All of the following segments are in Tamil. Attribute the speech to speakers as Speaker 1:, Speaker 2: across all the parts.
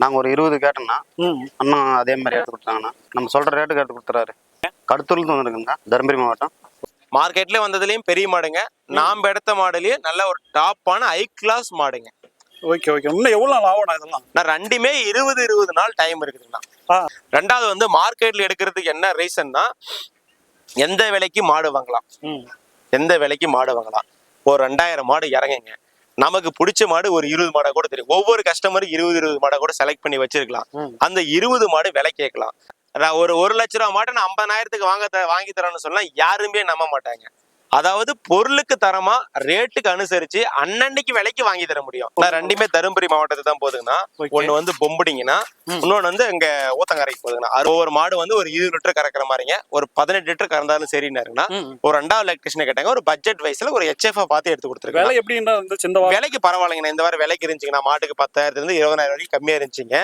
Speaker 1: நாங்கள் ஒரு இருபது கேட்டோம்னா
Speaker 2: ம்.
Speaker 1: அண்ணா அதே மாதிரி எடுத்து கொடுத்தாங்கண்ணா நம்ம சொல்கிற ரேட்டுக்கு எடுத்து கொடுத்துறாரு. கடத்தூர்லேருந்து வந்துருக்குங்க தருமபுரி மாவட்டம்.
Speaker 3: மார்க்கெட்ல வந்ததுலயும் பெரிய மாடுங்க. நாம் எடுத்த மாடுலயும் நல்ல ஒரு டாப்பான ஹை கிளாஸ் மாடுங்க.
Speaker 2: ஓகே ஓகே இன்னும் எவ்வளோ நாள் ஆகணும் இதெல்லாம்?
Speaker 3: நான் ரெண்டுமே இருபது இருபது நாள் டைம் இருக்குதுங்கண்ணா
Speaker 2: ஆ.
Speaker 3: ரெண்டாவது வந்து மார்க்கெட்ல எடுக்கிறதுக்கு என்ன ரீசன்னா எந்த விலைக்கு மாடு வாங்கலாம்?
Speaker 2: ம்.
Speaker 3: எந்த விலைக்கு மாடு வாங்கலாம்? ஒரு ரெண்டாயிரம் மாடு இறங்குங்க. நமக்கு பிடிச்ச மாடு ஒரு இருபது மாடை கூட தெரியும். ஒவ்வொரு கஸ்டமரும் இருபது இருபது மாடை கூட செலக்ட் பண்ணி வச்சிருக்கலாம். அந்த இருபது மாடு விலை கேட்கலாம். ஒரு ஒரு லட்ச ரூபா மாட்டை நான் ஐம்பதாயிரத்துக்கு வாங்க வாங்கி தரேன்னு சொன்னா யாருமே நம்ப மாட்டாங்க. அதாவது பொருளுக்கு தரமா ரேட்டுக்கு அனுசரிச்சு அன்னன்னைக்கு விலைக்கு வாங்கி தர முடியும். ரெண்டுமே தருமபுரி மாவட்டத்துக்கு தான் போகுதுங்கன்னா. ஒண்ணு வந்து பொம்படிங்கன்னா. இன்னொன்னு வந்து இங்க ஊத்தங்கரைக்கு போகுதுங்கன்னா ஒவ்வொரு மாடு வந்து ஒரு இருபது லிட்டர் கறக்குற மாதிரிங்க. ஒரு பதினெட்டு லிட்டர் கறந்தாலும் சரின்னாருன்னா
Speaker 2: ம்
Speaker 3: ஒரு ரெண்டாவது எலக்ட்ரிஷனை கேட்டாங்க. ஒரு பட்ஜெட் வைஸ்ல ஒரு ஹெச்எஃப் பார்த்து எடுத்து கொடுத்துருக்காங்க
Speaker 2: விலை எப்படின்னா இந்த
Speaker 3: விலைக்கு பரவாயில்லைங்கண்ணா. இந்த வாரம் விலைக்கு இருந்துச்சுங்கண்ணா. மாட்டுக்கு பத்தாயிரத்துல இருந்து இருபதாயிரம் வரைக்கும் கம்மியா இருந்துச்சுங்க.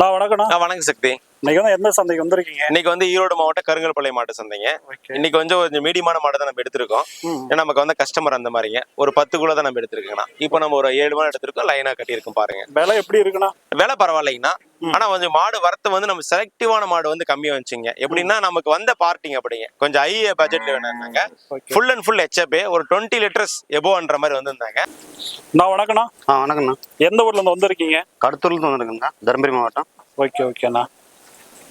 Speaker 2: நான் வணக்கம்ண்ணா.
Speaker 3: ஆ, வணக்கம் சக்தி.
Speaker 2: இன்னைக்கு வந்து எந்த சந்தைக்கு வந்திருக்கீங்க?
Speaker 3: இன்னைக்கு வந்து ஈரோடு மாவட்டம் கருங்கல்பாளையம் மாட்டு சந்தைங்க. இன்னைக்கு கொஞ்சம் கொஞ்சம் மீடியமான மாடு தான் நம்ம எடுத்திருக்கோம். ஏன்னா நமக்கு வந்து கஸ்டமர் அந்த மாதிரிங்க. ஒரு பத்து குள்ள தான் நம்ம எடுத்திருக்கோங்கண்ணா. இப்போ நம்ம ஒரு ஏழு மாடு எடுத்திருக்கோம் லைனா கட்டியிருக்கோம் பாருங்க.
Speaker 2: விலை எப்படி இருக்குண்ணா?
Speaker 3: விலை பரவாயில்லைங்கண்ணா. ஆனா கொஞ்சம் மாடு வரத்து வந்து நம்ம செலக்டிவான மாடு வந்து கம்மியா வந்துச்சுங்க. எப்படின்னா நமக்கு வந்த பார்ட்டிங்க அப்படிங்க. கொஞ்சம் ஹை பட்ஜெட்ல வேணும்னாங்க.
Speaker 2: Okay
Speaker 3: full and full HF ஒரு டுவெண்ட்டி லிட்டர்ஸ் எபோன்ற மாதிரி வந்திருந்தாங்க.
Speaker 2: நான் வணக்கம்ண்ணா.
Speaker 1: ஆ வணக்கண்ணா
Speaker 2: எந்த ஊர்ல இருந்து வந்திருக்கீங்க?
Speaker 1: கடத்தூர்லேருந்து வந்துருக்குங்க தருமபுரி மாவட்டம்.
Speaker 2: ஓகே ஓகேண்ணா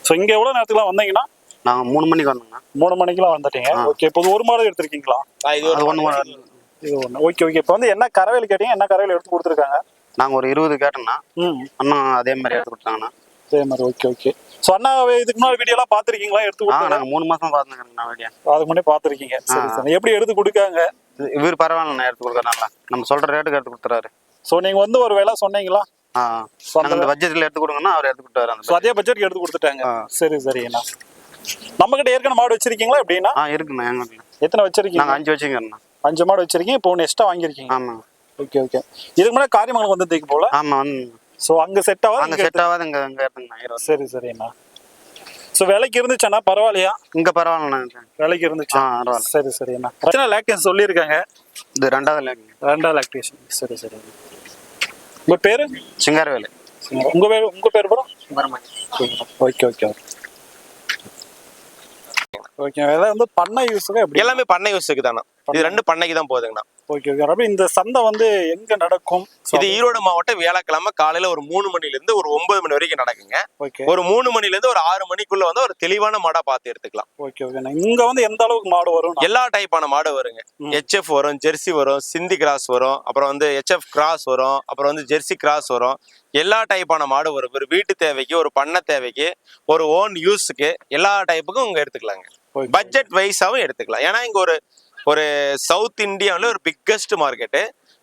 Speaker 2: ஸோ இங்க எவ்வளவு நேரத்துக்குலாம் வந்தீங்கன்னா?
Speaker 1: நாங்கள் மூணு மணிக்கு வந்தோங்கண்ணா
Speaker 2: மூணு மணிக்கெல்லாம் வந்துட்டீங்க. ஓகே இப்போ ஒரு மாடு எடுத்திருக்கீங்களா?
Speaker 3: இது ஒரு
Speaker 1: ஒன்று
Speaker 2: இது ஒன்று ஓகே ஓகே இப்போ வந்து என்ன கரவையில் கேட்டீங்க? என்ன கரவையில் எடுத்து கொடுத்துருக்காங்க?
Speaker 1: நாங்கள் ஒரு இருபது கேட்டோம்னா
Speaker 2: ம்.
Speaker 1: அண்ணா அதே மாதிரி எடுத்து கொடுத்தாங்கண்ணா.
Speaker 2: அதே மாதிரி. ஓகே ஓகே ஸோ அண்ணா இதுக்கு முன்னாடி வீடியோலாம் பார்த்துருக்கீங்களா? எடுத்து கொடுத்தாங்க
Speaker 1: நாங்கள் மூணு மாதம் பார்த்துக்கிறேங்கண்ணா வீடியோ
Speaker 2: அதுக்கு முன்னே பார்த்துருக்கீங்க. சரி. சரி. எப்படி எடுத்து கொடுக்காங்க?
Speaker 1: இவர் பரவாயில்லண்ணா எடுத்து கொடுக்குறனால நம்ம சொல்கிற ரேட்டுக்கு எடுத்து கொடுத்துறாரு.
Speaker 2: ஸோ நீங்கள் வந்து ஒரு விலை சொன்னீங்களா? அந்த
Speaker 1: பட்ஜெட்டில் எடுத்து கொடுங்கன்னா அவர் எடுத்து கொடுத்தாரு
Speaker 2: ஸோ அதே பட்ஜெட்க்கு எடுத்து கொடுத்துட்டாங்க. சரி சரிங்கண்ணா நம்ம கிட்ட ஏற்கனவே மாடு வச்சிருக்கீங்களா எப்படின்னா?
Speaker 1: ஆ இருக்குண்ணா எங்கள் வீட்டில்
Speaker 2: எத்தனை வச்சிருக்கீங்க?
Speaker 1: நாங்கள் அஞ்சு வச்சுக்கிறோண்ணா
Speaker 2: அஞ்சு மாடு வச்சிருக்கீங்க இப்போ ஒன்று எக்ஸ்ட்ரா வாங்கியிருக்கீங்க.
Speaker 1: ஆமாம்
Speaker 2: ஓகே ஓகே இதுக்கு முன்னாடி காரியமங்கலம் வந்ததுக்கு போல?
Speaker 1: ஆமாம் வந்து
Speaker 2: ஸோ அங்கே செட் ஆகாது
Speaker 1: அங்கே செட் ஆகாது இங்கே இங்கே
Speaker 2: சரி சரிண்ணா ஸோ விலைக்கு இருந்துச்சாண்ணா பரவாயில்லையா?
Speaker 1: இங்கே பரவாயில்லண்ணா
Speaker 2: விலைக்கு இருந்துச்சா? சரி சரிண்ணா எத்தனை லேக்டேஷன் சொல்லியிருக்காங்க.
Speaker 1: இது ரெண்டாவது லேக்குங்க
Speaker 2: ரெண்டா லேக்டேஷன் சரி சரி உங்கள் பேர்?
Speaker 1: சிங்காரவேலு.
Speaker 2: உங்கள் பேர் உங்கள் பேர் bro okay okay okay okay இதெல்லாம் வந்து பண்ணை யூஸுக்கு
Speaker 3: எல்லாமே பண்ணை யூஸுக்கு தானே? இது ரெண்டு பண்ணைக்கு தான் போகுதுங்கண்ணா.
Speaker 2: ஓகே ஓகே அப்படி இந்த சந்தை வந்து எங்க நடக்கும்?
Speaker 3: இது ஈரோடு மாவட்டம் வியாழக்கிழமை காலையில ஒரு மூணு மணில இருந்து ஒரு ஒன்பது மணி வரைக்கும் நடக்குங்க.
Speaker 2: ஓகே
Speaker 3: ஒரு மூணு மணில இருந்து ஒரு ஆறு மணிக்குள்ள வந்து ஒரு தெளிவான மாடா பார்த்து எடுத்துக்கலாம்.
Speaker 2: ஓகே ஓகே இங்க வந்து எந்த அளவுக்கு மாடு வரும்?
Speaker 3: எல்லா டைப்பான மாடு வருங்க. ஹெச்எஃப் வரும் ஜெர்சி வரும் சிந்தி கிராஸ் வரும் அப்புறம் வந்து ஹெச்எஃப் கிராஸ் வரும் அப்புறம் வந்து ஜெர்சி கிராஸ் வரும். எல்லா டைப்பான மாடு வரும். ஒரு வீட்டு தேவைக்கு ஒரு பண்ணை தேவைக்கு ஒரு ஓன் யூஸுக்கு எல்லா டைப்புக்கும் இங்க எடுத்துக்கலாங்க. பட்ஜெட் வைஸாவும் எடுத்துக்கலாம். ஏன்னா இங்க ஒரு ஒரு சவுத் இந்தியாவில் ஒரு பிக்கஸ்ட் மார்க்கெட்டு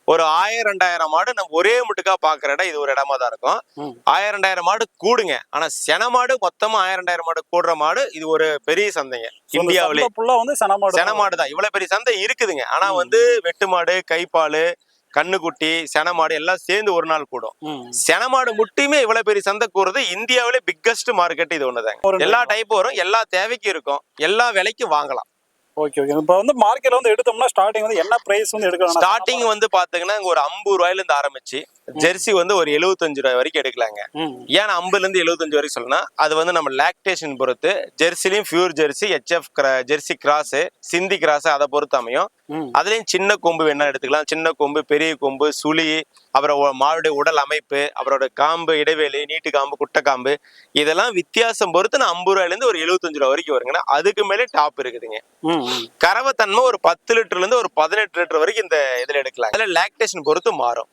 Speaker 3: ஒரு ஆயிரம் ரெண்டாயிரம் மாடு நம்ம ஒரே முட்டுக்கா பாக்குற இடம் இது ஒரு இடமா தான் இருக்கும். ஆயிரம் ரெண்டாயிரம் மாடு கூடுங்க. ஆனா சென மாடு மொத்தமா ஆயிரம் ரெண்டாயிரம் மாடு கூடுற மாடு இது ஒரு பெரிய சந்தைங்க. இந்தியாவிலே.
Speaker 2: வந்து சென மாடு
Speaker 3: தான். இவ்வளவு பெரிய சந்தை இருக்குதுங்க. ஆனா வந்து வெட்டு மாடு கைப்பால் கண்ணுக்குட்டி சென மாடு எல்லாம் சேர்ந்து ஒரு நாள் கூடும்.
Speaker 2: ம்.
Speaker 3: சென மாடு மட்டுமே இவ்வளவு பெரிய சந்தை கூறுறது இந்தியாவிலே பிக்கஸ்ட் மார்க்கெட் இது ஒண்ணுதாங்க. எல்லா டைப் வரும். எல்லா தேவைக்கும் இருக்கும். எல்லா விலைக்கும் வாங்கலாம்.
Speaker 2: ஓகே ஓகே இப்போ வந்து மார்க்கெட்ல வந்து எடுத்தோம்னா ஸ்டார்டிங் வந்து என்ன பிரைஸ் வந்து எடுக்கணும்
Speaker 3: ஸ்டார்டிங் வந்து பாத்தீங்கன்னா இங்க ஒரு ஐம்பது ரூபாயில இருந்து ஆரம்பிச்சு. ஜெர்சி வந்து ஒரு எழுபத்தஞ்சு ரூபாய் வரைக்கும் எடுக்கலாங்க. ஏன் ஐம்பதுல இருந்து எழுபத்தஞ்சு வரைக்கும் சொல்லணும்னா அது வந்து நம்ம லாக்டேஷன் பொறுத்து ஜெர்சிலையும் pure Jersey HF Jersey cross Sindhi cross அதை பொறுத்து அமையும். அதுலயும் சின்ன கொம்பு வேணா எடுத்துக்கலாம். சின்ன கொம்பு பெரிய கொம்பு சுழி அப்புறம் மாடுடைய உடல் அமைப்பு அவரோட காம்பு இடைவெளி நீட்டு காம்பு குட்டை காம்பு இதெல்லாம் வித்தியாசம் பொறுத்து நான் ஐம்பது ரூபாயில இருந்து ஒரு எழுபத்தஞ்சு ரூபா வரைக்கும் வருங்கண்ணா. அதுக்கு மேலே டாப் இருக்குதுங்க.
Speaker 2: ம் ம்.
Speaker 3: கறவைத்தன்மை ஒரு பத்து லிட்டர்ல இருந்து ஒரு பதினெட்டு லிட்டர் வரைக்கும் இந்த இதுல எடுக்கலாம். அதுல லாக்டேஷன் பொறுத்து மாறும்.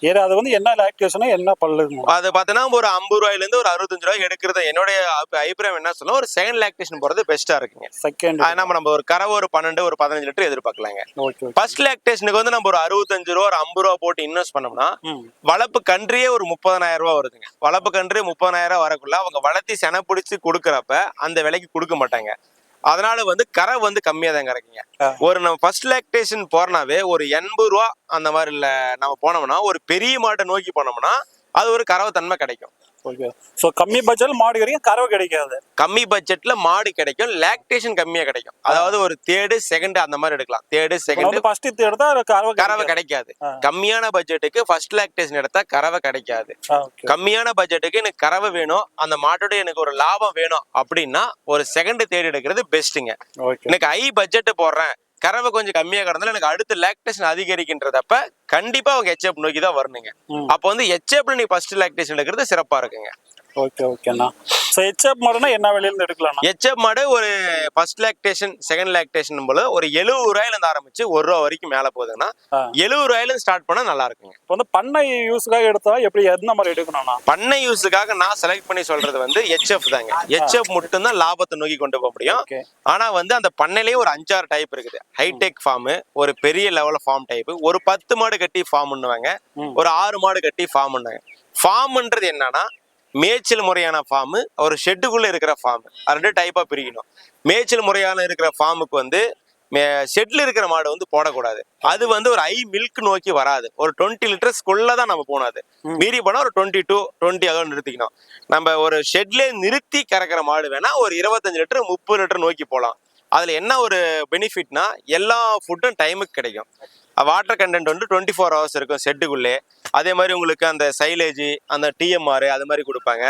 Speaker 2: ஏறு அது வந்து என்ன லாக்டேஷனா என்ன பல்லு
Speaker 3: அது பார்த்தீங்கன்னா ஒரு ஐம்பது ரூபாயில இருந்து ஒரு அறுபத்தஞ்சு ரூபாய்க்கு எடுக்கிறது. என்னுடைய அபி- அபிப்பிராயம் என்ன சொல்லும் ஒரு செகண்ட் லாக்டேஷன் போறது பெஸ்டா இருக்குங்க.
Speaker 2: செகண்ட்
Speaker 3: நம்ம நம்ம ஒரு கறவை ஒரு பன்னெண்டு ஒரு பதினஞ்சு லிட்டர் எதிர்பார்க்கலாங்க. ஃபர்ஸ்ட் லாக்டேஷனுக்கு வந்து நம்ம ஒரு அறுபத்தஞ்சு ரூபா ஒரு ஐம்பது ரூபா போட்டு இன்வெஸ்ட் பண்ணோம்னா வளர்ப்பு கன்றியே ஒரு முப்பதனாயிரம் ரூபா வருதுங்க. வளர்ப்பு கன்று முப்பதனாயிரம் ரூபா வரக்குள்ள அவங்க வளர்த்தி செனை பிடிச்சி கொடுக்குறப்ப அந்த விலைக்கு கொடுக்க மாட்டாங்க. அதனால வந்து கரை வந்து கம்மியா தான் கறக்குங்க
Speaker 2: ஆ.
Speaker 3: ஒரு நம்ம ஃபர்ஸ்ட் லாக்டேஷன் போறனாவே ஒரு எண்பது ரூபா அந்த மாதிரி இல்ல நம்ம போனோம்னா ஒரு பெரிய மாட்டை நோக்கி போனோம்னா அது ஒரு கறவை தன்மை கிடைக்கும்
Speaker 2: ஓகே ஸோ கம்மி பட்ஜெட் மாடு வரைக்கும் கறவை கிடைக்காது.
Speaker 3: கம்மி பட்ஜெட்ல மாடு கிடைக்கும் லாக்டேஷன் கம்மியா கிடைக்கும். அதாவது ஒரு தேர்டு செகண்ட் அந்த மாதிரி எடுக்கலாம். தேர்டு செகண்ட்
Speaker 2: ஃபர்ஸ்ட் எடுத்தா கறவை
Speaker 3: கறவை
Speaker 2: கிடைக்காது.
Speaker 3: கம்மியான பட்ஜெட்டுக்கு ஃபர்ஸ்ட் லாக்டேஷன் எடுத்தா கறவை கிடைக்காது. கம்மியான பட்ஜெட்டுக்கு எனக்கு கறவை வேணும் அந்த மாட்டோட எனக்கு ஒரு லாபம் வேணும் அப்படின்னா ஒரு செகண்ட் தேடி எடுக்கிறது பெஸ்ட்டுங்க எனக்கு ஹை பட்ஜெட் போடுறேன். கறவை கொஞ்சம் கம்மியா கிடந்தாலும் எனக்கு அடுத்து லாக்டேஷன் அதிகரிக்கின்றதப்ப கண்டிப்பா அவங்க ஹெச்எப் நோக்கி தான் வரணுங்க. அப்போ வந்து ஹெச்எப்ல நீ ஃபர்ஸ்ட் லாக்டேஷன் எடுக்கிறது சிறப்பா இருக்குங்க.
Speaker 2: ஓகே ஓகேண்ணா ஸோ ஹெச்எப் மாடுனா என்ன விலையில இருந்து எடுக்கலாம்ண்ணா
Speaker 3: ஹெச்எப் மாடு ஒரு ஃபர்ஸ்ட் லாக்டேஷன் செகண்ட் லாக்டேஷன் போல ஒரு எழுபது ரூபாயில இருந்து ஆரம்பிச்சு ஒரு ரூபா வரைக்கும் மேல போகுதுன்னா. எழுபது ரூபாயில இருந்து ஸ்டார்ட் பண்ணா நல்லா இருக்குங்க.
Speaker 2: இப்போ வந்து பண்ணை யூஸுக்காக எடுத்தா எப்படி எந்த மாதிரி எடுக்கணும்ண்ணா?
Speaker 3: பண்ணை யூஸுக்காக நான் செலக்ட் பண்ணி சொல்றது வந்து ஹெச்எஃப் தாங்க. ஹெச்எஃப் மட்டும்தான் லாபத்தை நோக்கி கொண்டு போக முடியும். ஆனா வந்து அந்த பண்ணையிலேயே ஒரு அஞ்சாறு டைப் இருக்குது. ஹைடெக் ஃபார்ம் ஒரு பெரிய லெவல்ல ஃபார்ம் டைப் ஒரு பத்து மாடு கட்டி ஃபார்ம் பண்ணுவாங்க. ஒரு ஆறு மாடு கட்டி ஃபார்ம் பண்ணாங்க ஃபார்ம்ன்றது என்னன்னா மேய்ச்சல் முறையான ஃபார்ம் ஒரு ஷெட்டுக்குள்ள இருக்கிற ஃபார்ம் ரெண்டு டைப்பா பிரிக்கணும். மேய்ச்சல் முறையான இருக்கிற ஃபார்முக்கு வந்து ஷெட்ல இருக்கிற மாடு வந்து போடக்கூடாது. அது வந்து ஒரு ஐ மில்க் நோக்கி வராது. ஒரு டுவெண்ட்டி லிட்டர்ஸ்க்குள்ள தான் நம்ம அது.
Speaker 2: ம்.
Speaker 3: மீறி போனா ஒரு டுவெண்ட்டி டூ டுவெண்ட்டி அதோட நிறுத்திக்கணும். நம்ம ஒரு ஷெட்லேயே நிறுத்தி கறக்கிற மாடு வேணா ஒரு இருபத்தஞ்சு லிட்டர் முப்பது லிட்டர் நோக்கி போகலாம். அதுல என்ன ஒரு பெனிஃபிட்னா எல்லா ஃபுட்டும் டைமுக்கு கிடைக்கும். வாட்டர் கண்டென்ட் வந்து டுவெண்ட்டி ஃபோர் ஹவர்ஸ் இருக்கும் செட்டுக்குள்ளே அதே மாதிரி உங்களுக்கு அந்த சைலேஜ் அந்த டிஎம்ஆர் அது மாதிரி கொடுப்பாங்க.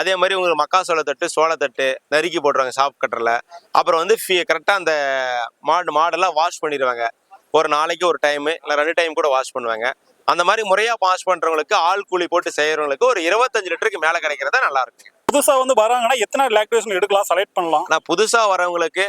Speaker 3: அதே மாதிரி உங்களுக்கு மக்காசோள தட்டு சோளத்தட்டு நறுக்கி போட்டுருவாங்க சாப் கட்டரில் அப்புறம் வந்து கரெக்டாக அந்த மாடு மாடெல்லாம் வாஷ் பண்ணிடுவாங்க. ஒரு நாளைக்கு ஒரு டைமு இல்லை ரெண்டு டைம் கூட வாஷ் பண்ணுவாங்க. அந்த மாதிரி முறையாக வாஷ் பண்ணுறவங்களுக்கு ஆள் கூலி போட்டு செய்கிறவங்களுக்கு ஒரு இருபத்தஞ்சு லிட்டருக்கு மேலே கிடைக்கிறதா நல்லா இருக்குங்க
Speaker 2: புதுசா வந்து வராங்கன்னா எத்தனை லாக்டேஷன் எடுக்கலாம் செலக்ட் பண்ணலாம்.
Speaker 3: ஆனால் புதுசாக வரவங்களுக்கு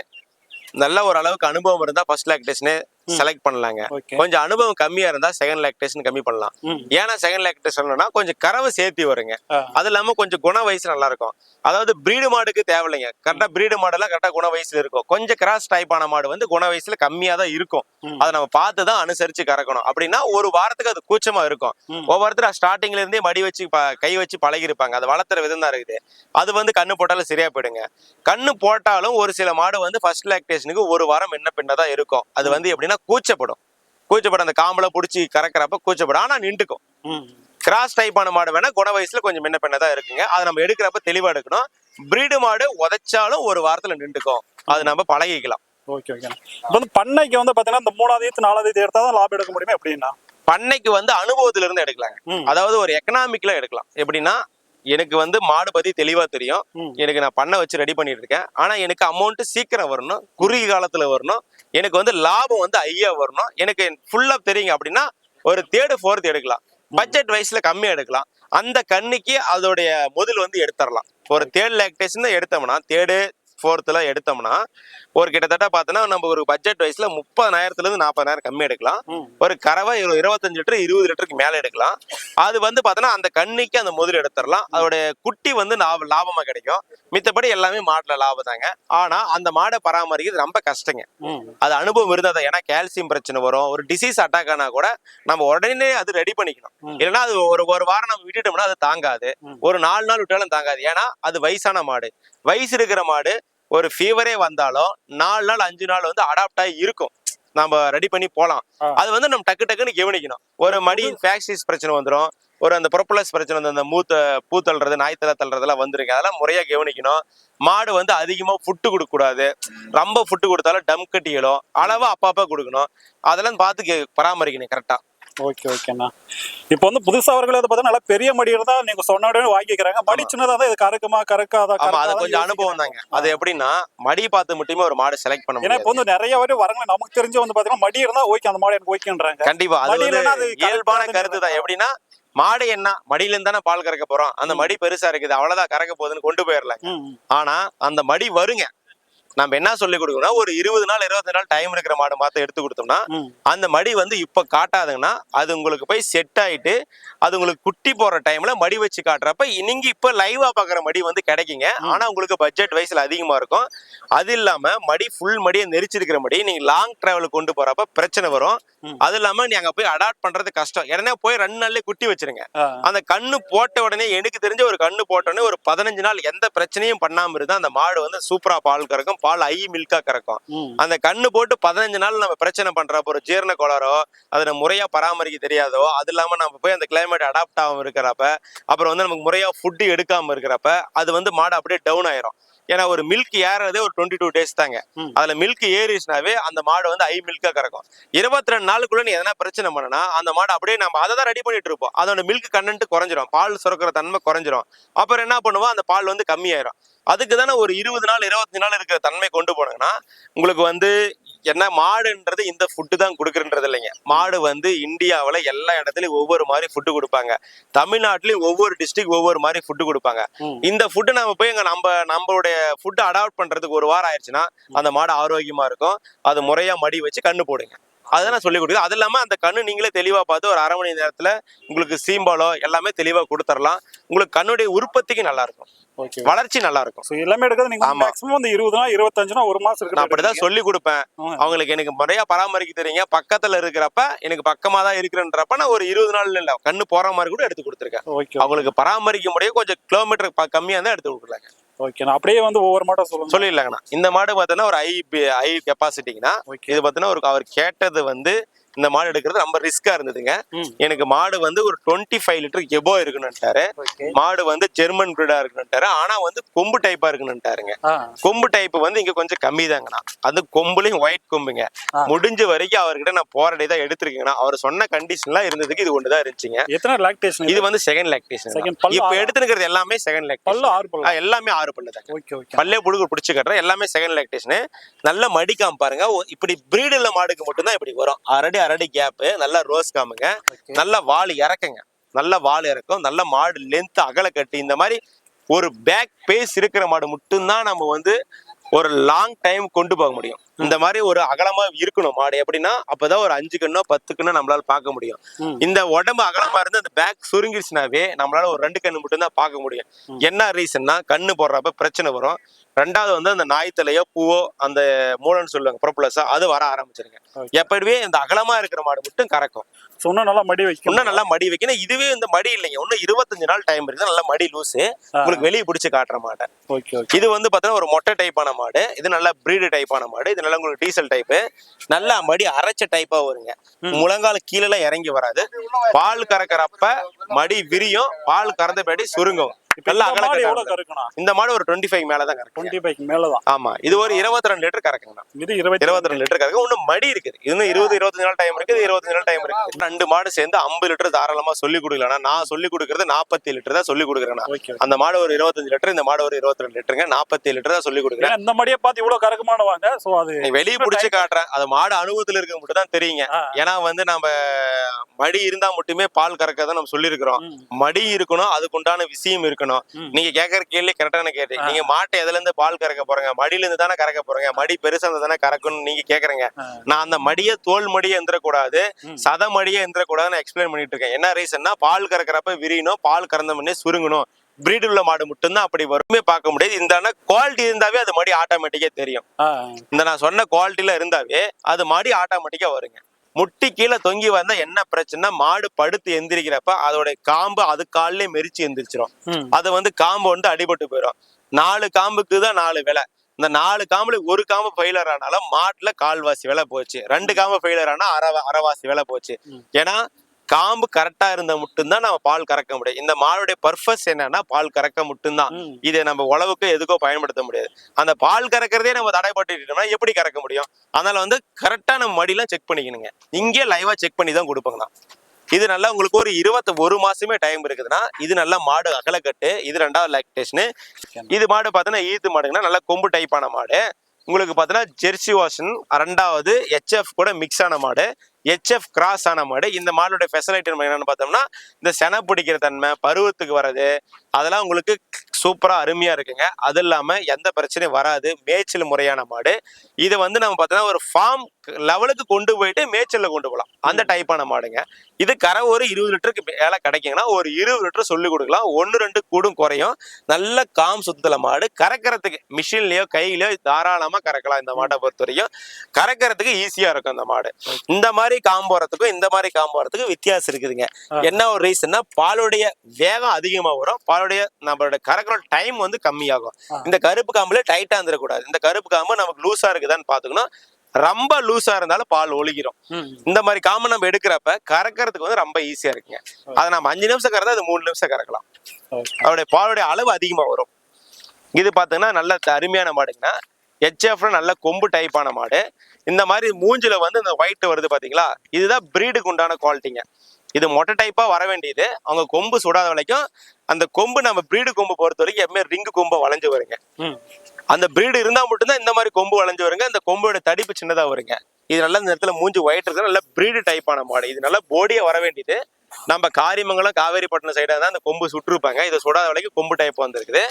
Speaker 3: நல்ல ஒரு அளவுக்கு அனுபவம் இருந்தால் ஃபர்ஸ்ட் லாக்டேஷனே செலக்ட் பண்ணலாங்க. கொஞ்சம் அனுபவம் கம்மியா இருந்தா செகண்ட் லாக்டேஷன் கம்மி பண்ணலாம். ஏன்னா செகண்ட் லாக்டேஷன்னா கொஞ்சம் கறவை சேர்த்தி வருங்க. அது இல்லாம கொஞ்சம் குண வயசு நல்லா இருக்கும் அதாவது பிரீடு மாடுக்கு தேவையில்லைங்க. கரெக்டா பிரீடு மாடெல்லாம் கரெக்டா குண வயசுல இருக்கும். கொஞ்சம் கிராஸ் டைப் ஆன மாடு வந்து குண வயசுல கம்மியா தான் இருக்கும். அதை நம்ம பார்த்து தான் அனுசரிச்சு கறக்கணும். அப்படின்னா ஒரு வாரத்துக்கு அது கூச்சமா இருக்கும்.
Speaker 2: ம்.
Speaker 3: ஒவ்வொருத்தர் ஸ்டார்டிங்ல இருந்தே மடி வச்சு கை வச்சு பழகி இருப்பாங்க அதை வளர்த்துற விதம் தான் இருக்குது. அது வந்து கண்ணு போட்டாலும் சரியா போயிடுங்க. கண்ணு போட்டாலும் ஒரு சில மாடு வந்து ஃபர்ஸ்ட் லாக்டேஷனுக்கு ஒரு வாரம் என்ன பின்ன தான் இருக்கும். அது வந்து எப்படின்னா கூச்சப்படும். கூச்சப்படும் அந்த காம்பளை பிடிச்சி கறக்கிறப்ப கூச்சப்படும். ஆனா நின்றுக்கும். கிராஸ் டைப்பான மாடு வேணா குண வயசுல கொஞ்சம் முன்ன பின்ன தான் இருக்குங்க. அதை நம்ம எடுக்கிறப்ப தெளிவா எடுக்கணும். பிரீடு மாடு உதைச்சாலும் ஒரு வாரத்துல நின்றுக்கும். அது நம்ம பழகிக்கலாம்.
Speaker 2: Okay okay. இப்போ வந்து பண்ணைக்கு வந்து பாத்தீங்கன்னா இந்த மூணாவது நாலாவது எடுத்தா தான் லாபம் எடுக்க முடியுமா? எப்படின்னா?
Speaker 3: பண்ணைக்கு வந்து அனுபவத்துல இருந்து எடுக்கலாங்க அதாவது ஒரு எக்கனாமிக்ல எடுக்கலாம். எப்படின்னா எனக்கு வந்து மாடு பத்தி தெளிவா தெரியும். எனக்கு நான் பண்ண வச்சு ரெடி பண்ணிட்டு இருக்கேன். ஆனா எனக்கு அமௌண்ட் சீக்கிரம் வரணும். குறுகிய காலத்துல வரணும். எனக்கு வந்து லாபம் வந்து ஐயா வரணும். எனக்கு ஃபுல்லா தெரியுங்க அப்படின்னா ஒரு தேர்டு ஃபோர்த் எடுக்கலாம். பட்ஜெட் வைஸ்ல கம்மியா எடுக்கலாம். அந்த கண்ணிக்கு அதோடைய முதல் வந்து எடுத்துடலாம். ஒரு தேர்ட் லாக்டேஷன் எடுத்தோம்னா தேர்டு ஃபோர்த்துல எடுத்தோம்னா ஒரு கிட்டத்தட்ட பார்த்தோன்னா நம்ம ஒரு பட்ஜெட் வைஸ்ல முப்பதாயிரத்துல இருந்து நாற்பதாயிரம் கம்மி எடுக்கலாம். ஒரு கறவை இருபத்தஞ்சு லிட்டர் இருபது லிட்டருக்கு மேல எடுக்கலாம். அது வந்து பார்த்தோன்னா அந்த கண்ணிக்கு அந்த முதல் எடுத்துடலாம். அதோட குட்டி வந்து லாப லாபமா கிடைக்கும். மித்தபடி எல்லாமே மாட்டுல லாபம் தாங்க ஆனா அந்த மாடை பராமரிக்கிறது ரொம்ப கஷ்டங்க. அது அனுபவம் இருந்தால் ஏன்னா கால்சியம் பிரச்சனை வரும். ஒரு டிசீஸ் அட்டாக் ஆனா கூட நம்ம உடனே அது ரெடி பண்ணிக்கணும். இல்லைன்னா அது ஒரு ஒரு வாரம் நம்ம விட்டுட்டோம்னா அது தாங்காது. ஒரு நாலு நாள் விட்டாலும் தாங்காது. ஏன்னா அது வயசான மாடு. வயசு இருக்கிற மாடு ஒரு ஃபீவரே வந்தாலும் நாலு நாள் அஞ்சு நாள் வந்து அடாப்ட் ஆகி இருக்கும். நம்ம ரெடி பண்ணி போலாம்.
Speaker 2: ஆ.
Speaker 3: அது வந்து நம்ம டக்கு டக்குன்னு கவனிக்கணும். ஒரு மடி ஃபேக்சிஸ் பிரச்சனை வந்துடும் ஒரு அந்த ப்ரொப்பலஸ் பிரச்சனை வந்து அந்த மூத்த பூ தள்ளுறது நாய் தலை தள்ளுறதெல்லாம் வந்துருங்க அதெல்லாம் முறையா கவனிக்கணும். மாடு வந்து அதிகமா ஃபுட்டு கொடுக்க கூடாது. ரொம்ப ஃபுட்டு கொடுத்தாலும் டம் கட்டிகளும் அளவா அப்பப்போ கொடுக்கணும். அதெல்லாம் பார்த்து கே- பராமரிக்கணும் கரெக்டா
Speaker 2: ஓகே ஓகேண்ணா இப்போ வந்து புதுசாவர்கள் வந்து பார்த்தா நல்லா பெரிய மடி இருந்தா நீங்க சொன்ன உடனே வாங்கிக்கிறாங்க. மடி சின்னதா தான் இது கறக்குமா கறக்காதா
Speaker 3: ஆமா அது கொஞ்சம் அனுபவம். தாங்க அது எப்படின்னா மடி பார்த்து மட்டுமே ஒரு மாடு செலக்ட் பண்ண
Speaker 2: ஏன்னா இப்போ வந்து நிறைய பேர் வரவங்க நமக்கு தெரிஞ்சு வந்து பாத்தீங்கன்னா மடி இருந்தா ஓகே அந்த மாடு எனக்கு ஓகேன்றாங்க
Speaker 3: கண்டிப்பா அது இயல்பான கருத்து தான். எப்படின்னா மாடு என்ன மடியில இருந்து தானே பால் கறக்க போறோம். அந்த. மடி பெருசா இருக்குது அவ்வளவுதான் கறக்க போகுதுன்னு கொண்டு
Speaker 2: ம்.
Speaker 3: ஆனா அந்த மடி வருங்க. நம்ம என்ன சொல்லி கொடுக்கணும் ஒரு இருபது நாள் இருபத்தி நாள் டைம் இருக்கிற மாடு மாத்த எடுத்து கொடுத்தோம்னா. அந்த மடி வந்து இப்ப காட்டாதுங்கன்னா அது உங்களுக்கு போய் செட் ஆயிட்டு அது உங்களுக்கு குட்டி போற டைம்ல மடி வச்சு காட்டுறப்ப நீங்க இப்ப லைவா பாக்குற மடி வந்து கிடைக்குங்க. ஆனா உங்களுக்கு பட்ஜெட் வைஸ்ல அதிகமா இருக்கும் அது இல்லாம மடி ஃபுல் மடியை நெரிச்சிருக்கிற மடி நீங்க லாங் டிராவல் கொண்டு போறப்ப பிரச்சனை வரும். அது இல்லாம நீ அங்க போய் அடாப்ட் பண்றது கஷ்டம் ஏன்னா போய் ரெண்டு நாள்லயே குட்டி வச்சிருங்க. அந்த கண்ணு போட்ட உடனே எனக்கு தெரிஞ்ச ஒரு கண்ணு போட்ட உடனே ஒரு பதினஞ்சு நாள் எந்த பிரச்சனையும் பண்ணாம இருந்தா அந்த மாடு வந்து சூப்பரா பால் கறக்கும் பால் ஐ மில்கா கறக்கும். அந்த கண்ணு போட்டு பதினஞ்சு நாள் நம்ம பிரச்சனை பண்றப்ப ஒரு ஜீரண கோளாறோ அதை முறையா பராமரிக்க தெரியாதோ அது இல்லாம நம்ம போய் அந்த கிளைமேட் அடாப்ட் ஆகாம இருக்கிறப்ப அப்புறம் வந்து நமக்கு முறையா ஃபுட்டு எடுக்காம இருக்கிறப்ப அது வந்து மாடு அப்படியே டவுன் ஆயிரும். ஏன்னா ஒரு மில்க் ஏறதே ஒரு டுவெண்ட்டி டூ டேஸ் தாங்க. அதுல மில்க் ஏறிச்சுனாவே அந்த மாடு வந்து ஐ மில்கா கறக்கும். இருபத்தி ரெண்டு நாளுக்குள்ள நீ எதனா பிரச்சனை பண்ணனா அந்த மாடு அப்படியே நம்ம அதை தான் ரெடி பண்ணிட்டு இருப்போம். அதோட மில்க் கண்டென்ட் குறைஞ்சிரும். பால் சுரக்கிற தன்மை குறைஞ்சிரும். அப்புறம் என்ன பண்ணுவோம்? அந்த பால் வந்து கம்மியாயிரும். அதுக்கு தானே ஒரு இருபது நாள் இருபத்தஞ்சு நாள் இருக்கிற தன்மை கொண்டு போனாங்கன்னா உங்களுக்கு வந்து என்ன மாடுன்றது இந்த ஃபுட்டு தான் கொடுக்குறன்றது இல்லைங்க. மாடு வந்து இந்தியாவில் எல்லா இடத்துலயும் ஒவ்வொரு மாதிரி ஃபுட்டு கொடுப்பாங்க. தமிழ்நாட்டிலையும் ஒவ்வொரு டிஸ்ட்ரிக்ட் ஒவ்வொரு மாதிரி ஃபுட்டு கொடுப்பாங்க. இந்த ஃபுட்டு நம்ம போய் இங்க நம்ம நம்மளுடைய ஃபுட்டை அடாப்ட் பண்றதுக்கு ஒரு வாரம் ஆயிடுச்சுன்னா அந்த மாடு ஆரோக்கியமா இருக்கும். அது முறையா மடி வச்சு கண்ணு போடுங்க. அதை நான் சொல்லி கொடுக்குறேன். அது இல்லாம அந்த கண்ணு நீங்களே தெளிவா பார்த்து ஒரு அரை மணி நேரத்துல உங்களுக்கு சீம்பாலோ எல்லாமே தெளிவா கொடுத்துடலாம் உங்களுக்கு கண்ணுடைய உற்பத்திக்கு நல்லா இருக்கும்.
Speaker 2: ஓகே
Speaker 3: வளர்ச்சி நல்லா இருக்கும்
Speaker 2: ஸோ எல்லாமே எடுக்கிறது நீங்க. மேக்ஸிமம் வந்து இருபது நாள் இருபத்தஞ்சு நாள் ஒரு மாசம்
Speaker 3: நான்
Speaker 2: இருக்கு
Speaker 3: அப்படிதான் சொல்லி கொடுப்பேன் அவங்களுக்கு எனக்கு முறையா பராமரிக்க தெரியுங்க. பக்கத்துல இருக்கிறப்ப எனக்கு பக்கமா தான் இருக்கிறன்றப்ப நான் ஒரு இருபது நாள் இல்ல கண்ணு போற மாதிரி கூட எடுத்து கொடுத்துருக்கேன். அவங்களுக்கு பராமரிக்க முடியும் கொஞ்சம் கிலோமீட்டர் கம்மியா தான் எடுத்து கொடுக்குறாங்க
Speaker 2: ஓகே நான் அப்படியே வந்து ஒவ்வொரு மாட்டம் சொல்லுங்க.
Speaker 3: சொல்லிடலாங்கண்ணா. இந்த மாடு பார்த்தீங்கன்னா ஒரு ஐ ஐ கெப்பாசிட்டிங்கண்ணா இது பார்த்தீங்கன்னா ஒரு அவர் கேட்டது வந்து இந்த மாடு எடுக்கிறது ரொம்ப ரிஸ்கா இருந்ததுங்க. எனக்கு மாடு வந்து ஒரு டுவெண்ட்டி ஃபைவ் லிட்டர் எபோ இருக்குன்னுட்டாரு
Speaker 2: ஓகே.
Speaker 3: மாடு வந்து ஜெர்மன் பிரீடா இருக்குன்னுட்டாரு ஆனா வந்து கொம்பு டைப்பா இருக்குன்னுட்டாருங்க
Speaker 2: ஆ.
Speaker 3: கொம்பு டைப் வந்து இங்க கொஞ்சம் கம்மி தாங்கண்ணா அது கொம்புலயும் ஒயிட் கொம்புங்க. முடிஞ்ச வரைக்கும் அவர்கிட்ட நான் போராடி தான் எடுத்திருக்கேங்கண்ணா. அவர் சொன்ன கண்டிஷன்லாம் இருந்ததுக்கு இது ஒண்ணுதான் இருந்துச்சுங்க.
Speaker 2: எத்தனை லாக்டேஷன்
Speaker 3: இது? வந்து செகண்ட் லாக்டேஷன் இப்ப? எடுத்துருக்கிறது எல்லாமே செகண்ட் லாக்டேஷன் எல்லாமே ஆறு பல்லு
Speaker 2: ஓகே
Speaker 3: பல்லே புடுக்கு பிடிச்சு கட்டுறேன் எல்லாமே செகண்ட் லாக்டேஷன் நல்ல மடிக்காம பாருங்க. இப்படி பிரீடுல மாடுக்கு மட்டும்தான் இப்படி வரும். அரடி அரடி கேப் நல்லா ரோஸ் காமுங்க நல்ல வால் இறக்குங்க. நல்ல வால் இறக்கும். நல்ல மாடு லென்த் அகல கட்டி. இந்த மாதிரி ஒரு பேக் பேஸ் இருக்கிற மாடு மட்டும்தான் நம்ம வந்து ஒரு லாங் டைம் கொண்டு போக முடியும். இந்த மாதிரி ஒரு அகலமா இருக்கணும் மாடு. எப்படின்னா அப்பதான் ஒரு அஞ்சு கண்ணோ பத்து கண்ணோ நம்மளால பார்க்க முடியும். இந்த உடம்பு அகலமா இருந்து அந்த பேக் சுருங்கிருச்சுனாவே நம்மளால ஒரு ரெண்டு கண்ணு மட்டும்தான் பார்க்க முடியும். என்ன ரீசன்னா கண்ணு போடுறப்ப பிரச்சனை வரும். ரெண்டாவது வந்து அந்த நாய்த்தலையோ பூவோ அந்த மூலன்னு சொல்லுவாங்க ப்ரோப்ளஸா அது வர ஆரம்பிச்சிருங்க. எப்படிவே இந்த அகலமா இருக்கிற மாடு மட்டும் கறக்கும்.
Speaker 2: சொன்னா நல்லா மடி வைக்கணும்.
Speaker 3: இன்னும் நல்லா மடி வைக்கணும். இதுவே இந்த மடி இல்லைங்க. இன்னும் இருபத்தஞ்சு நாள் டைம் இருக்குது. நல்லா மடி லூசு. உங்களுக்கு வெளியே பிடிச்சி காட்டுற மாட்டேன் இது வந்து பார்த்தீங்கன்னா ஒரு மொட்டை டைப்பான மாடு. இது நல்லா பிரீடு டைப்பான மாடு. இது நல்லா உங்களுக்கு டீசல் டைப்பு நல்லா மடி அரைச்ச டைப்பா வருங்க. முழங்கால கீழே இறங்கி வராது. பால் கறக்கறப்ப மடி விரியும் பால் கறந்த பின்னாடி சுருங்கும். நல்லா அகல
Speaker 2: எவ்வளவு. கறக்கணும்
Speaker 3: இந்த மாடு ஒரு டுவெண்ட்டி ஃபைவ் மேல தான் கறக்கும்
Speaker 2: டுவெண்ட்டி ஃபைவ் மேல தான்
Speaker 3: ஆமா இது ஒரு இருபத்தி ரெண்டு லிட்டர் கறக்குங்கண்ணா.
Speaker 2: இது இருபத்தி
Speaker 3: இருபத்தி ரெண்டு லிட்டர் கறக்கும் இன்னும் மடி இருக்குது. இன்னும் இருபது இருபத்தஞ்சு நாள் டைம் இருக்குது. இருபத்தஞ்சு நாள் டைம் இருக்குது. ரெண்டு மாடு சேர்ந்து ஐம்பது லிட்டர் தாராளமா சொல்லி கொடுக்கலண்ணா. நான் சொல்லி கொடுக்கறது நாற்பத்தி லிட்டர் தான் சொல்லி கொடுக்குறேண்ணா.
Speaker 2: ஓகே
Speaker 3: அந்த மாடு ஒரு இருபத்தஞ்சு லிட்டர் இந்த மாடு ஒரு இருபத்தி ரெண்டு லிட்டருங்க. நாற்பத்தி லிட்டர் தான் சொல்லி கொடுக்குறேன்.
Speaker 2: இந்த மடியை பார்த்து இவ்வளவு கறக்கமான வாங்க சோ அது
Speaker 3: வெளியே பிடிச்சி காட்டுறேன். அது மாடு அனுபவத்துல இருக்க மட்டும் தான் தெரியுங்க. ஏன்னா வந்து நம்ம மடி இருந்தா மட்டுமே பால் கறக்கதை நம்ம சொல்லியிருக்கிறோம். மடி இருக்கணும். அதுக்கு உண்டான விஷயம் இருக்கணும்.
Speaker 2: ம்.
Speaker 3: நீங்க கேட்கற கேள்வி கரெக்டான கேட்டு. நீங்க மாட்டை எதுல இருந்து பால் கறக்க போறீங்க? மடியில இருந்து தானே கறக்க போறீங்க? மடி பெருசா இருந்தா தானே கறக்கணும்னு நீங்க கேக்குறீங்க. நான் அந்த மடிய தோல் மடிய எந்திரக்கூடாது
Speaker 2: ம்.
Speaker 3: சத மடிய எந்திரக்கூடாதுன்னு எக்ஸ்பிளைன் பண்ணிட்டு இருக்கேன். என்ன ரீசன்னா பால் கறக்கிறப்ப விரியணும் பால் கறந்த முன்னே சுருங்கணும். பிரீடு உள்ள மாடு மட்டும்தான் அப்படி வருமே பார்க்க முடியாது. இந்த குவாலிட்டி இருந்தாவே அது மடி ஆட்டோமேட்டிக்கா தெரியும். இந்த நான் சொன்ன குவாலிட்டில இருந்தாவே அது மாடி ஆட்டோமேட்டிக்கா வருங்க. முட்டி கீழே தொங்கி வந்தா என்ன பிரச்சனை மாடு படுத்து எந்திரிக்கிறப்ப அதோட காம்பு அது காலிலே மெரிச்சு எந்திரிச்சிரும். அது வந்து காம்பு வந்து அடிபட்டு போயிடும் நாலு காம்புக்கு தான் நாலு விலை. இந்த நாலு காம்புல ஒரு காம்பு ஃபெயிலர் ஆனாலும் மாட்டுல கால்வாசி விலை போச்சு. ரெண்டு காம்பு ஃபெயிலர் ஆனா அரை அரைவாசி விலை போச்சு. ஏன்னா காம்பு கரெக்டா இருந்தா மட்டும்தான் நம்ம பால் கறக்க முடியும். இந்த மாடுடைய பர்பஸ் என்னன்னா பால் கறக்க மட்டும்தான். இதை நம்ம உழவுக்கு எதுக்கோ பயன்படுத்த முடியாது. அந்த பால் கறக்கிறதே நம்ம தடைப்பட்டுட்டோம்னா எப்படி கறக்க முடியும்? அதனால வந்து கரெக்டா நம்ம மடியெல்லாம் செக் பண்ணிக்கணுங்க. இங்கே லைவா செக் பண்ணி தான் கொடுப்பாங்கண்ணா இது நல்லா உங்களுக்கு ஒரு இருபத்தி ஒரு மாசமே டைம் இருக்குதுன்னா இது நல்லா மாடு அகலக்கட்டு இது ரெண்டாவது லாக்டேஷனு இது மாடு பார்த்தீங்கன்னா ஈத்து மாடுங்கன்னா நல்லா கொம்பு டைப்பான மாடு. உங்களுக்கு பார்த்தீங்கன்னா ஜெர்சி வாஷன் ரெண்டாவது ஹெச்எஃப் கூட மிக்ஸ் ஆன மாடு. ஹெச்எஃப் கிராஸ் ஆன மாடு இந்த மாடோட ஃபெசிலிட்டி நம்ம என்னன்னு பார்த்தோம்னா இந்த செனை பிடிக்கிற தன்மை பருவத்துக்கு வர்றது அதெல்லாம் உங்களுக்கு சூப்பரா அருமையா இருக்குங்க. அது இல்லாம எந்த பிரச்சனையும் வராது. மேய்ச்சல் முறையான மாடு. இது வந்து நம்ம பார்த்தோன்னா ஒரு ஃபார்ம் லெவலுக்கு கொண்டு போயிட்டு மேய்ச்சல்ல கொண்டு போகலாம். அந்த டைப்பான மாடுங்க. இது கரை ஒரு இருபது லிட்டருக்கு மேல கிடைக்குங்கன்னா ஒரு இருபது லிட்டர் சொல்லி கொடுக்கலாம். ஒன்று ரெண்டு கூடும் குறையும். நல்ல காம் சுத்தல மாடு. கறக்கிறதுக்கு மிஷின்லயோ கையிலயோ தாராளமா கறக்கலாம் இந்த மாட்டை பொறுத்த வரைக்கும் கறக்கிறதுக்கு ஈஸியா இருக்கும் இந்த மாடு. இந்த மாதிரி காம் போறதுக்கும் இந்த மாதிரி காம் போறதுக்கும் வித்தியாசம் இருக்குதுங்க. என்ன ஒரு ரீசன்னா பாலுடைய வேகம் அதிகமா வரும் பாலுடைய நம்மளோட கறக்கிற டைம் வந்து கம்மியாகும். இந்த கருப்பு காம்புல டைட்டா இருந்துடக்கூடாது. இந்த கருப்பு காம்பு நமக்கு லூஸா இருக்குதான்னு பாத்துக்கணும் ரொம்ப லூஸா இருந்தாலும் பால் ஒழுகிரும். இந்த மாதிரி காம்பு நம்ம எடுக்கிறப்ப கறக்கிறதுக்கு வந்து ரொம்ப ஈஸியா இருக்குங்க. அதை நம்ம அஞ்சு நிமிஷம் கறந்தா அது மூணு நிமிஷம் கறக்கலாம். அதோடைய பாலுடைய அளவு அதிகமா வரும். இது பாத்தீங்கன்னா நல்ல அருமையான மாடுங்கன்னா ஹெச்எஃப்ல நல்ல கொம்பு டைப்பான மாடு. இந்த மாதிரி மூஞ்சில வந்து இந்த ஒயிட் வருது பாத்தீங்களா? இதுதான் பிரீடுக்கு உண்டான குவாலிட்டிங்க இது மொட்டை டைப்பா வர வேண்டியது. அவங்க கொம்பு சுடாத வரைக்கும் அந்த கொம்பு நம்ம பிரீடு கொம்பு பொறுத்த வரைக்கும் எப்பவுமே ரிங்கு கொம்பு வளைஞ்சு வருங்க. அந்த பிரீடு இருந்தா மட்டும்தான் இந்த மாதிரி கொம்பு வளைஞ்சு வருங்க. அந்த கொம்போட தடிப்பு சின்னதா வருங்க. இது நல்ல இந்த இடத்துல மூஞ்சி ஒயிட் இருக்கு. நல்ல பிரீடு டைப்பான மாடு. இது நல்ல போடியா வர வேண்டியது. நம்ம காரிமங்கலம் காவேரிப்பட்டினம் சைடா தான் அந்த கொம்பு சுட்டிருப்பாங்க. இதை சுடாத வரைக்கும் கொம்பு டைப் வந்திருக்குது.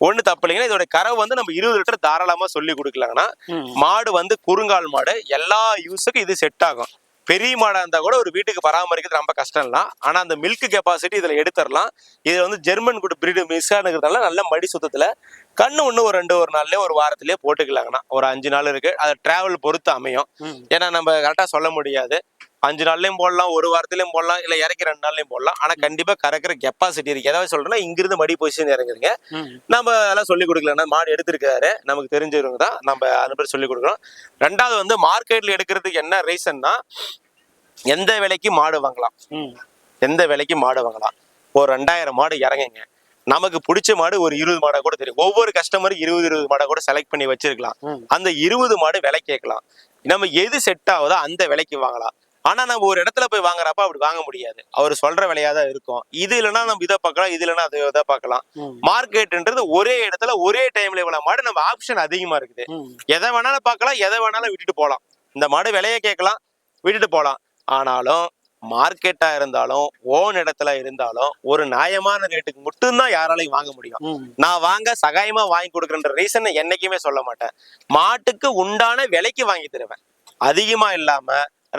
Speaker 3: ஒண்ணு தப்பு இல்லைங்கன்னா இதோட கறவை வந்து நம்ம இருபது லிட்டர் தாராளமா சொல்லி கொடுக்கலாங்கன்னா. மாடு வந்து குறுங்கால் மாடு. எல்லா யூஸுக்கும் இது செட் ஆகும். பெரிய மாடா இருந்தா கூட ஒரு வீட்டுக்கு பராமரிக்கிறது ரொம்ப கஷ்டம் இல்ல ஆனா அந்த மில்க் கெப்பாசிட்டி இதுல எடுத்துடலாம் இது வந்து ஜெர்மன் குட் பிரீடு மிஸ் ஆனதுனால நல்ல மடி சுத்தத்துல கண்ணு ஒண்ணு ஒரு ரெண்டு ஒரு நாள்லயே ஒரு வாரத்திலேயே போட்டுக்கலாங்கண்ணா. ஒரு அஞ்சு நாள் இருக்கு. அது டிராவல் பொறுத்து அமையும். ஏன்னா நம்ம கரெக்டா சொல்ல முடியாது. அஞ்சு நாள்லயும் போடலாம் ஒரு வாரத்திலயும் போடலாம் இல்ல இறக்கி ரெண்டு நாள்லயும் போடலாம். ஆனா கண்டிப்பா கறக்கிற கெப்பாசிட்டி இருக்கு. ஏதாவது சொல்றேன்னா இங்கிருந்து மடி பொசிஷன் இறங்குதுங்க
Speaker 2: ம்.
Speaker 3: நம்ம அதெல்லாம் சொல்லி கொடுக்கலன்னா மாடு எடுத்திருக்காரு நமக்கு தெரிஞ்சவங்க தான். நம்ம அனுப்பி சொல்லி கொடுக்குறோம். ரெண்டாவது வந்து மார்க்கெட்ல எடுக்கிறதுக்கு என்ன ரீசன்னா எந்த விலைக்கு மாடு வாங்கலாம். எந்த விலைக்கு மாடு வாங்கலாம்? ஒரு ரெண்டாயிரம் மாடு இறங்குங்க. நமக்கு பிடிச்ச மாடு ஒரு இருபது மாடா கூட தெரியும். ஒவ்வொரு கஸ்டமருக்கு இருபது இருபது மாடா கூட செலக்ட் பண்ணி வச்சிருக்கலாம். அந்த இருபது மாடு விலை கேட்கலாம். நம்ம எது செட் ஆகுதோ அந்த விலைக்கு வாங்கலாம். ஆனா நம்ம ஒரு இடத்துல போய் வாங்குறப்ப அப்படி வாங்க முடியாது. அவர் சொல்ற விலையா தான் இருக்கும். இது இல்லைன்னா நம்ம இதை பார்க்கலாம் இது இல்லைன்னா அதை இதை பார்க்கலாம்.
Speaker 2: ம்.
Speaker 3: மார்க்கெட்ன்றது ஒரே இடத்துல ஒரே டைம்ல இவ்வளவு மாடு நம்ம ஆப்ஷன் அதிகமா இருக்குது. எதை வேணாலும் பார்க்கலாம் எதை வேணாலும் விட்டுட்டு போகலாம். இந்த மாடு விலையை கேட்கலாம் விட்டுட்டு போகலாம். ஆனாலும் மார்க்கெட்டா இருந்தாலும் ஓன் இடத்துல இருந்தாலும் ஒரு நியாயமான ரேட்டுக்கு மட்டும்தான் யாராலையும் வாங்க முடியும். நான் வாங்க சகாயமா வாங்கி கொடுக்குறன்ற ரீசன் என்னைக்குமே சொல்ல மாட்டேன். மாட்டுக்கு உண்டான விலைக்கு வாங்கி தருவேன். அதிகமா இல்லாம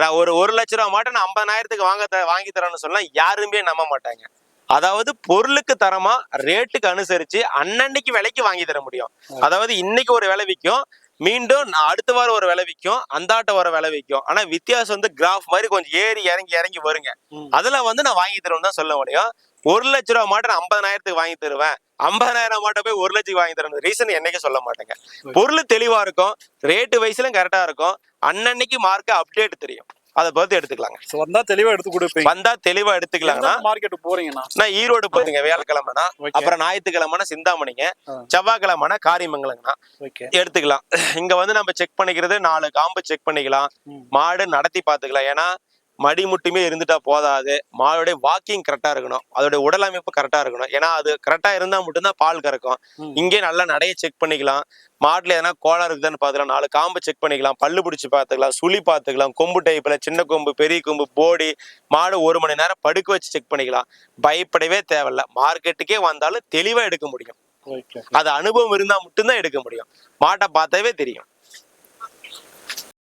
Speaker 3: ஒரு ஒரு லட்ச ரூபா மாட்டை நான் ஐம்பதாயிரத்துக்கு வாங்க வாங்கி தரேன்னு சொன்னா யாருமே நம்ப மாட்டாங்க. அதாவது பொருளுக்கு தரமா ரேட்டுக்கு அனுசரிச்சு அன்னன்னைக்கு விலைக்கு வாங்கி தர முடியும். அதாவது இன்னைக்கு ஒரு விலை விற்கும் மீண்டும் நான் அடுத்த வாரம் ஒரு விலை விற்கும் அந்தாட்ட ஒரு விலை விற்கும் ஆனா வித்தியாசம் வந்து கிராஃப் மாதிரி கொஞ்சம் ஏறி இறங்கி இறங்கி வருங்க.
Speaker 2: ம்.
Speaker 3: அதுல வந்து நான் வாங்கி தருவேன் தான் சொல்ல முடியும். ஒரு லட்ச ரூபா மாட்டை நான் ஐம்பதாயிரத்துக்கு வாங்கி தருவேன். ஐம்பதாயிரம் மாட்டை போய் ஒரு லட்சத்துக்கு வாங்கி தரணும். ரீசன் என்னைக்கு சொல்ல மாட்டேங்க. பொருள் தெளிவா இருக்கும் ரேட்டு வயசுலும் கரெக்டா இருக்கும் அன்னன்னைக்கு மார்க்க அப்டேட் தெரியும். அதை பார்த்து எடுத்துக்கலாங்க.
Speaker 2: வந்தா தெளிவா எடுத்து கொடுப்பீங்க
Speaker 3: வந்தா தெளிவா எடுத்துக்கலாங்கன்னா
Speaker 2: மார்க்கெட் போறீங்கண்ணா
Speaker 3: நான் ஈரோடு போதுங்க வியாழக்கிழமைனா. அப்புறம் ஞாயிற்றுக்கிழமைனா சிந்தாமணிங்க. செவ்வாய்க்கிழமைனா காரியமங்கலங்கண்ணா எடுத்துக்கலாம். இங்க வந்து நம்ம செக் பண்ணிக்கிறது நாலு காம்பு செக் பண்ணிக்கலாம். மாடு நடத்தி பார்த்துக்கலாம். ஏன்னா மடி மட்டுமே இருந்துட்டா போதாது. மாடோடைய வாக்கிங் கரெக்டா இருக்கணும். அதோட உடல் அமைப்பு கரெக்டா இருக்கணும். ஏன்னா அது கரெக்டா இருந்தா மட்டும்தான் பால் கறக்கும். இங்கே நல்லா நடைய செக் பண்ணிக்கலாம். மாட்டுல எதனா கோளாறு இருக்குதான்னு பார்த்துக்கலாம். நாலு காம்பு செக் பண்ணிக்கலாம். பல்லு பிடிச்சி பார்த்துக்கலாம். சுழி பார்த்துக்கலாம். கொம்பு டைப்ல சின்ன கொம்பு பெரிய கொம்பு போடி மாடு ஒரு மணி நேரம் படுக்க வச்சு செக் பண்ணிக்கலாம். பயப்படவே தேவையில்ல. மார்க்கெட்டுக்கே வந்தாலும் தெளிவா எடுக்க முடியும். அது அனுபவம் இருந்தா மட்டும்தான் எடுக்க முடியும். மாட்டை பார்த்தாவே தெரியும்.